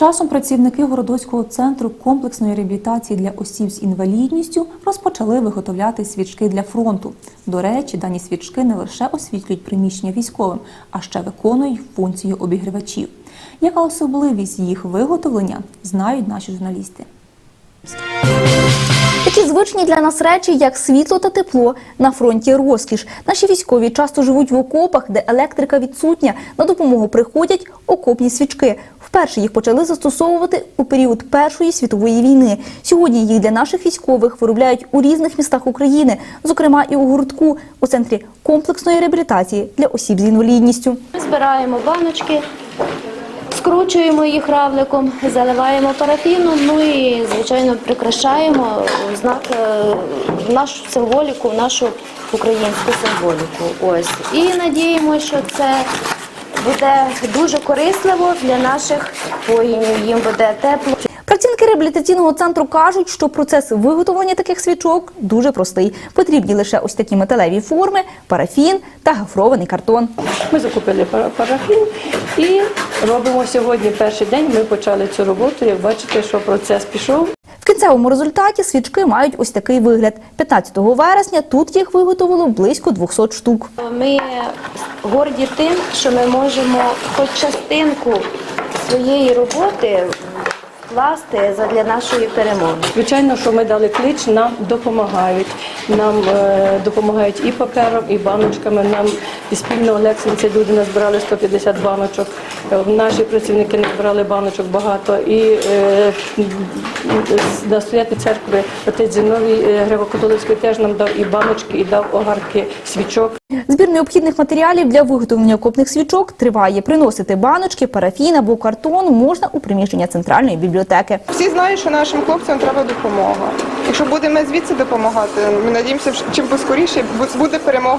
часом працівники Городоцького центру комплексної реабілітації для осіб з інвалідністю розпочали виготовляти свічки для фронту. До речі, дані свічки не лише освітлюють приміщення військовим, а ще виконують функцію обігрівачів. Яка особливість їх виготовлення, знають наші журналісти. Такі звичні для нас речі, як світло та тепло, на фронті розкіш. Наші військові часто живуть в окопах, де електрика відсутня. На допомогу приходять окопні свічки. Вперше їх почали застосовувати у період Першої світової війни. Сьогодні їх для наших військових виробляють у різних містах України, зокрема і у гуртку у центрі комплексної реабілітації для осіб з інвалідністю. Ми збираємо баночки, скручуємо їх равликом, заливаємо парафіном, ну і звичайно прикрашаємо в знак е, в нашу символіку, в нашу українську символіку. Ось і надіємося, що це буде дуже корисливо для наших воїнів. Їм буде тепло. Працівники реабілітаційного центру кажуть, що процес виготовлення таких свічок дуже простий. Потрібні лише ось такі металеві форми, парафін та гофрований картон. Ми закупили пара- парафін і робимо сьогодні перший день. Ми почали цю роботу. Як бачите, що процес пішов. В кінцевому результаті свічки мають ось такий вигляд. 15 вересня тут їх виготовило близько 200 штук. Ми горді тим, що ми можемо хоч частинку своєї роботи вкласти задля нашої перемоги. Звичайно, що ми дали клич, нам допомагають. Нам е, допомагають і папером, і баночками. Нам і спільно Олексинці люди назбирали 150 баночок. Е, Наші працівники назбирали баночок багато. І е, з настоятель церкви отець Зіновій е, Греко-католицький теж нам дав і баночки, і дав огарки свічок. Збір необхідних матеріалів для виготовлення окопних свічок триває. Приносити баночки, парафін або картон можна у приміщення центральної бібліотеки. Всі знають, що нашим хлопцям треба допомога. Якщо будемо звідси допомагати, ми надіємося, чим поскоріше буде перемога.